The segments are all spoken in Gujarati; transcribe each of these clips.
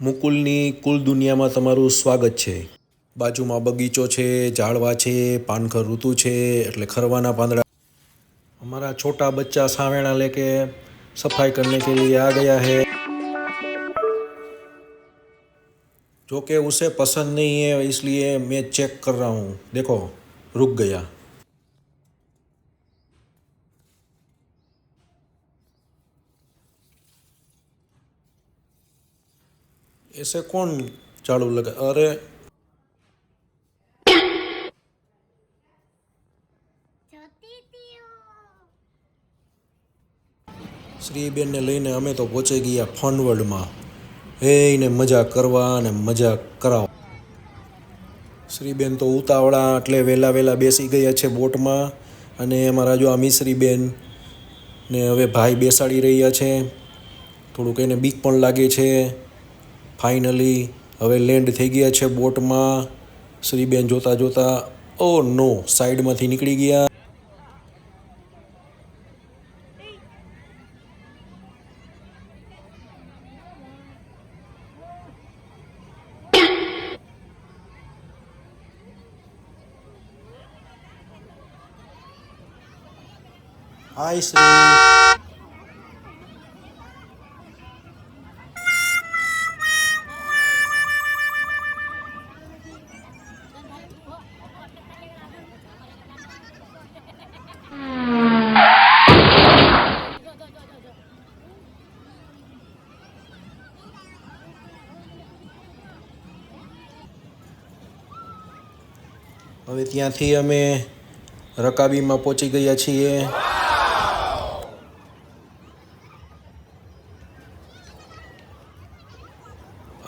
મુકુલની કુલ દુનિયામાં તમારું સ્વાગત છે બાજુમાં બગીચો છે ઝાડવા છે પાનખર ઋતુ છે એટલે ખરવાના પાંદડા हमारा छोटा बच्चा सावेड़ा लेके सफाई करने के लिए आ गया है जो कि उसे पसंद नहीं है इसलिए मैं चेक कर रहा हूँ देखो रुक गया એસે કોણ ચાલુ લગા? અરે. શ્રીબેનને લઈને અમે તો પહોંચી ગયા ફનવર્ડમાં હે ને મજા કરવા અને મજા કરાવ શ્રીબેન તો ઉતાવળા એટલે વહેલા વહેલા બેસી ગયા છે બોટમાં અને અમારા જો આ મિશ્રીબેન ને હવે ભાઈ બેસાડી રહ્યા છે. થોડુંક એને બીક પણ લાગે છે. ફાઇનલી હવે લેન્ડ થઈ ગયા છે બોટમાં. શ્રીબેન જોતા જોતા, ઓ નો સાઈડમાંથી નીકળી ગયા. હાય શ્રી હવે ત્યાંથી અમે રકાબીમાં પહોંચી ગયા છીએ.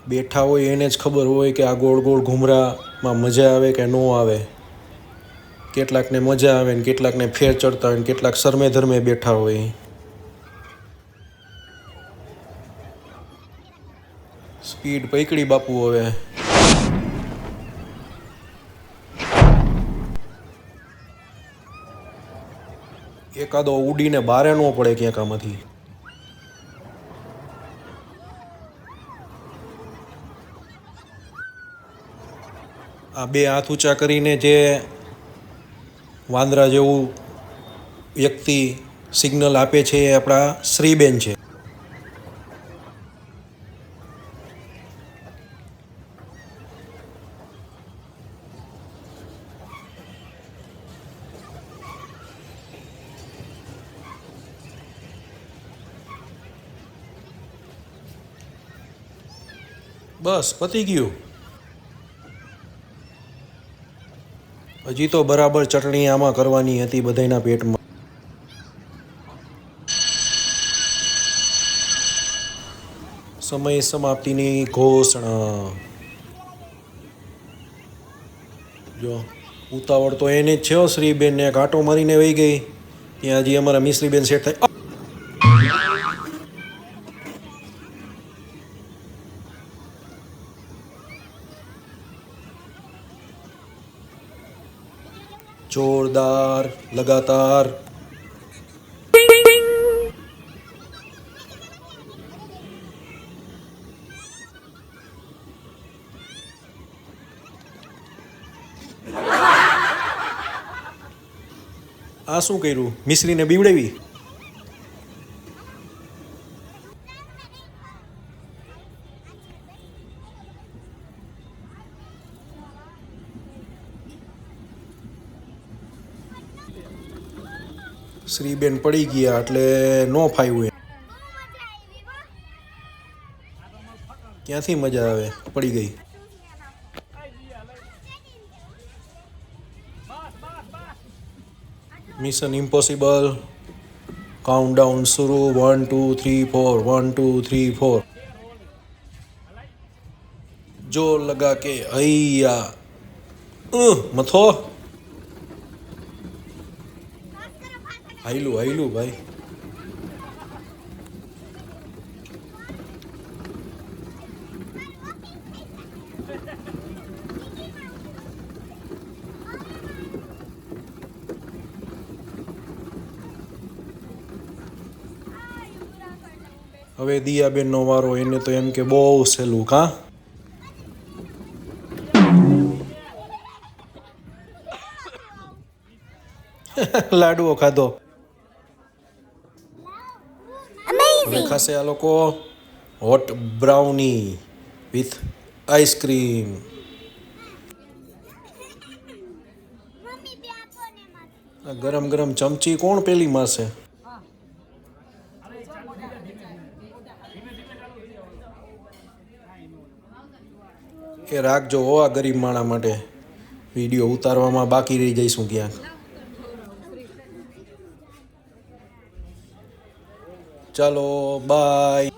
બેઠા હોય એને જ ખબર હોય કે આ ગોળ ગોળ ઘૂમરામાં મજા આવે કે ન આવે. કેટલાકને મજા આવે ને કેટલાકને ફેર ચડતા હોય ને કેટલાક શરમે ધર્મે બેઠા હોય. સ્પીડ પૈકડી બાપુ હવે. એકાદો ઉડીને બારે ન પડે ક્યાંક આમાંથી. આ બે હાથ ઊંચા કરીને જે વાંદરા જેવું વ્યક્તિ સિગ્નલ આપે છે એ આપણા શ્રીબેન છે. બસ, પતી ગયું. હજી તો બરાબર ચટણી આમાં કરવાની હતી બધાયના પેટમાં. સમય સમાપ્તિની ઘોષણા. જો, ઉતાવળ તો એને જ છે શ્રીબેનને કાંટો મારીને વહી ગઈ. ત્યાં હજી અમારા મિશ્રીબેન સેટ થાય જોરદાર લગાતાર. આ શું કર્યું? મિશ્રીને બીવડાવી? શ્રીબેન પડી ગયા એટલે નો ફાવ્યું ક્યાંથી મજા આવે? પડી ગઈ. મિશન ઇમ્પોસિબલ કાઉન્ટડાઉન શરૂ. One two three four one two three four જો લગા કે હૈયા અહ, મથો. હાઈલું હાઈલું ભાઈ. હવે દિયાબેનનો વારો એને તો એમ કે બહુ સહેલું કાં લાડવો ખાધો હવે ખાશે આ લોકો હોટ બ્રાઉની વિથ આઈસ્ક્રીમ ગરમ ગરમ ચમચી કોણ પેલી માસે એ રાખજો હો આ ગરીબ માણા માટે. વીડિયો ઉતારવામાં બાકી રહી જઈશું ક્યાંક. ચાલો બાય